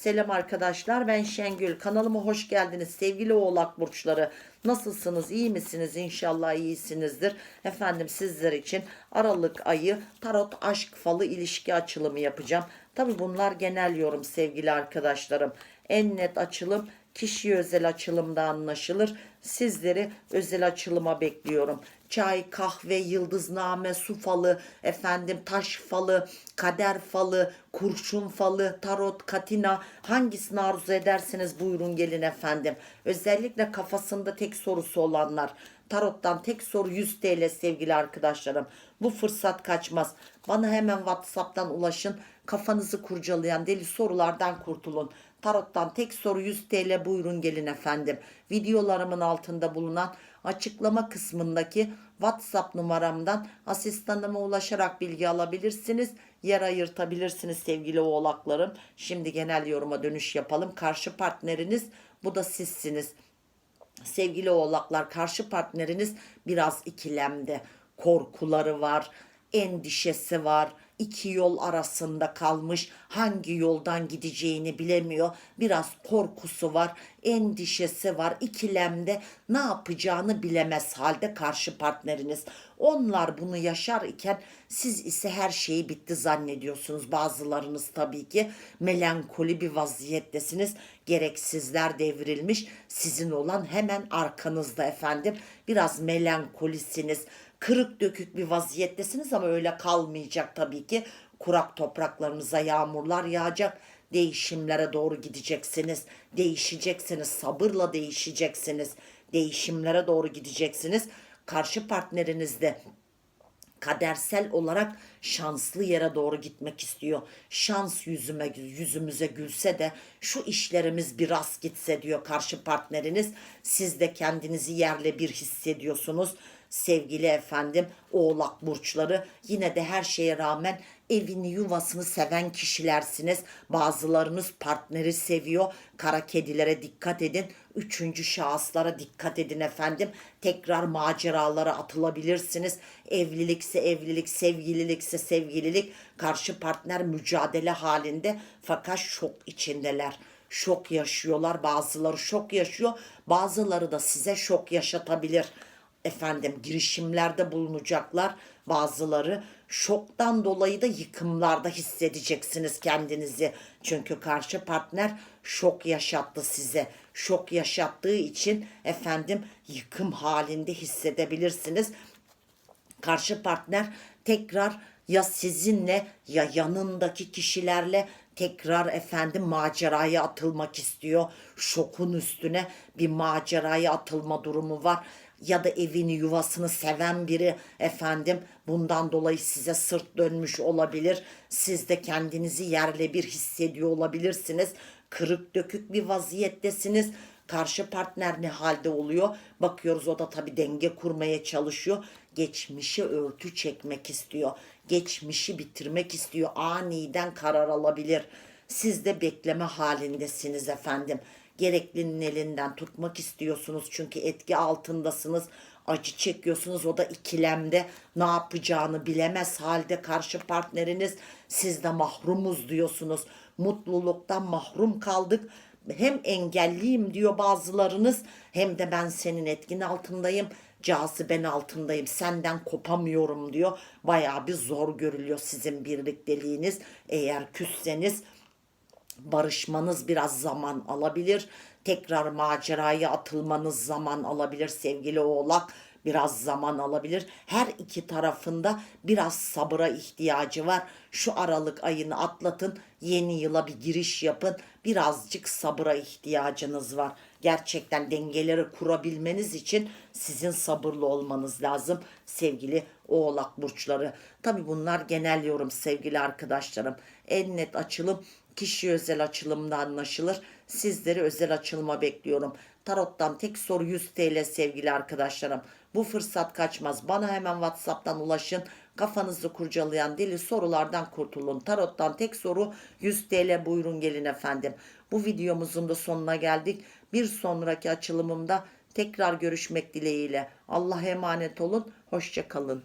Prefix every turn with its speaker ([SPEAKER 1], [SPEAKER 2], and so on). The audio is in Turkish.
[SPEAKER 1] Selam arkadaşlar ben Şengül. Kanalıma hoş geldiniz sevgili oğlak burçları. Nasılsınız iyi misiniz İnşallah iyisinizdir. Efendim sizler için Aralık ayı tarot aşk falı ilişki açılımı yapacağım. Tabi bunlar genel yorum sevgili arkadaşlarım. En net açılım kişi özel açılımda anlaşılır. Sizleri özel açılıma bekliyorum. Çay, kahve, yıldızname, su falı, efendim taş falı, kader falı, kurşun falı, tarot, katina hangisini arzu ederseniz buyurun gelin efendim. Özellikle kafasında tek sorusu olanlar. Tarot'tan tek soru 100 TL sevgili arkadaşlarım. Bu fırsat kaçmaz. Bana hemen WhatsApp'tan ulaşın. Kafanızı kurcalayan deli sorulardan kurtulun. Tarot'tan tek soru 100 TL buyurun gelin efendim. Videolarımın altında bulunan açıklama kısmındaki WhatsApp numaramdan asistanıma ulaşarak bilgi alabilirsiniz. Yer ayırtabilirsiniz sevgili oğlaklarım. Şimdi genel yoruma dönüş yapalım. Karşı partneriniz bu da sizsiniz. Sevgili oğlaklar karşı partneriniz biraz ikilemde. Korkuları var, endişesi var, iki yol arasında kalmış. Hangi yoldan gideceğini bilemiyor. Biraz korkusu var, endişesi var, ikilemde ne yapacağını bilemez halde karşı partneriniz. Onlar bunu yaşar iken siz ise her şeyi bitti zannediyorsunuz. Bazılarınız tabii ki melankoli bir vaziyettesiniz. Gereksizler devrilmiş. Sizin olan hemen arkanızda efendim. Biraz melankolisiniz kırık dökük bir vaziyettesiniz ama öyle kalmayacak tabii ki. Kurak topraklarınıza yağmurlar yağacak. Değişimlere doğru gideceksiniz. Değişeceksiniz. Sabırla değişeceksiniz. Değişimlere doğru gideceksiniz. Karşı partneriniz de kadersel olarak şanslı yere doğru gitmek istiyor. Şans yüzüme yüzümüze gülse de şu işlerimiz biraz gitse diyor karşı partneriniz. Siz de kendinizi yerle bir hissediyorsunuz sevgili efendim oğlak burçları yine de her şeye rağmen evini yuvasını seven kişilersiniz. Bazılarınız partneri seviyor. Kara kedilere dikkat edin. Üçüncü şahıslara dikkat edin efendim. Tekrar maceralara atılabilirsiniz. Evlilikse evlilik, sevgililikse sevgililik. Karşı partner mücadele halinde fakat şok içindeler şok yaşıyorlar. Bazıları şok yaşıyor. Bazıları da size şok yaşatabilir efendim girişimlerde bulunacaklar. Bazıları şoktan dolayı da yıkımlarda hissedeceksiniz kendinizi. Çünkü karşı partner şok yaşattı size. Şok yaşattığı için efendim yıkım halinde hissedebilirsiniz. Karşı partner tekrar ya sizinle ya yanındaki kişilerle tekrar efendim maceraya atılmak istiyor. Şokun üstüne bir maceraya atılma durumu var ya da evini yuvasını seven biri efendim bundan dolayı size sırt dönmüş olabilir. Siz de kendinizi yerle bir hissediyor olabilirsiniz. Kırık dökük bir vaziyettesiniz. Karşı partner ne halde oluyor? Bakıyoruz o da tabii denge kurmaya çalışıyor. Geçmişi örtü çekmek istiyor. Geçmişi bitirmek istiyor. Aniden karar alabilir. Siz de bekleme halindesiniz efendim. Gereklinin elinden tutmak istiyorsunuz çünkü etki altındasınız. Acı çekiyorsunuz o da ikilemde. Ne yapacağını bilemez halde karşı partneriniz. Siz de mahrumuz diyorsunuz. Mutluluktan mahrum kaldık. Hem engelliyim diyor bazılarınız hem de ben senin etkin altındayım caziben altındayım senden kopamıyorum diyor. Baya bir zor görülüyor sizin birlikteliğiniz. Eğer küsseniz barışmanız biraz zaman alabilir. Tekrar maceraya atılmanız zaman alabilir sevgili oğlak. Biraz zaman alabilir. Her iki tarafında biraz sabıra ihtiyacı var. Şu Aralık ayını atlatın. Yeni yıla bir giriş yapın. Birazcık sabıra ihtiyacınız var. Gerçekten dengeleri kurabilmeniz için sizin sabırlı olmanız lazım sevgili oğlak burçları. Tabi bunlar genel yorum sevgili arkadaşlarım. En net açılım kişi özel açılımda anlaşılır. Sizleri özel açılıma bekliyorum. Tarot'tan tek soru 100 TL sevgili arkadaşlarım. Bu fırsat kaçmaz. Bana hemen WhatsApp'tan ulaşın. Kafanızı kurcalayan deli sorulardan kurtulun. Tarot'tan tek soru 100 TL buyurun gelin efendim. Bu videomuzun da sonuna geldik. Bir sonraki açılımımda tekrar görüşmek dileğiyle. Allah'a emanet olun. Hoşçakalın.